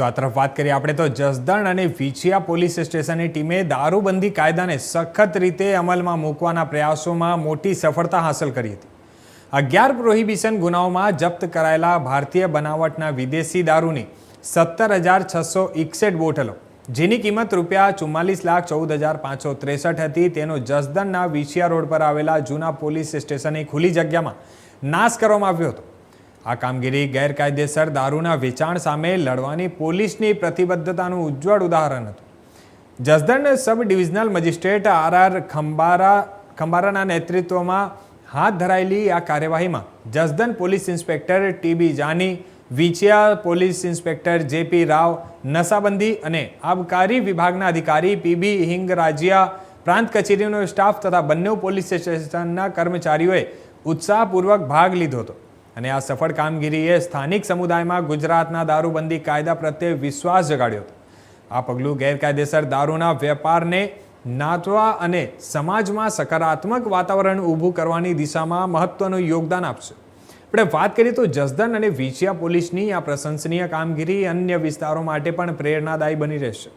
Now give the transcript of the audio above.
તો આ તરફ વાત કરીએ આપણે તો જસદણ અને વિછિયા પોલીસ સ્ટેશનની ટીમે દારૂબંધી કાયદાને સખત રીતે અમલમાં મૂકવાના પ્રયાસોમાં મોટી સફળતા હાંસલ કરી હતી. અગિયાર પ્રોહિબિશન ગુનાઓમાં જપ્ત કરાયેલા ભારતીય બનાવટના વિદેશી દારૂની સત્તર હજાર છસો એકસઠ બોટલો, જેની કિંમત રૂપિયા ચુમ્માલીસ લાખ ચૌદ હજાર પાંચસો ત્રેસઠ હતી. તેનો જસદણના વિછિયા રોડ પર આવેલા જૂના પોલીસ સ્ટેશનની ખુલ્લી જગ્યામાં નાશ કરવામાં આવ્યો હતો. આ કામગીરી ગેરકાયદેસર દારૂના વેચાણ સામે લડવાની પોલીસની પ્રતિબદ્ધતાનું ઉજ્જવળ ઉદાહરણ હતું. Jasdan sub divisional magistrate R R Khambara, ખંબારાના નેતૃત્વમાં હાથ ધરાયેલી આ કાર્યવાહીમાં Jasdan police inspector T B Jani, Vichhiya police inspector J P Rao, નશાબંધી અને આબકારી વિભાગના અધિકારી પીબી હિંગરાજિયા, પ્રાંત કચેરીનો સ્ટાફ તથા બંને પોલીસ સ્ટેશનના કર્મચારીઓએ ઉત્સાહપૂર્વક ભાગ લીધો હતો. અને આ સફળ કામગીરીએ સ્થાનિક સમુદાયમાં ગુજરાતના દારૂબંધી કાયદા પ્રત્યે વિશ્વાસ જગાડ્યો. હતો આ પગલું ગેરકાયદેસર દારૂના વેપારને નાથવા અને સમાજમાં સકારાત્મક વાતાવરણ ઊભું કરવાની દિશામાં મહત્વનું યોગદાન આપશે. આપણે વાત કરીએ તો જસદન અને વિછિયા પોલીસની આ પ્રશંસનીય કામગીરી અન્ય વિસ્તારો માટે પણ પ્રેરણાદાયી બની રહેશે.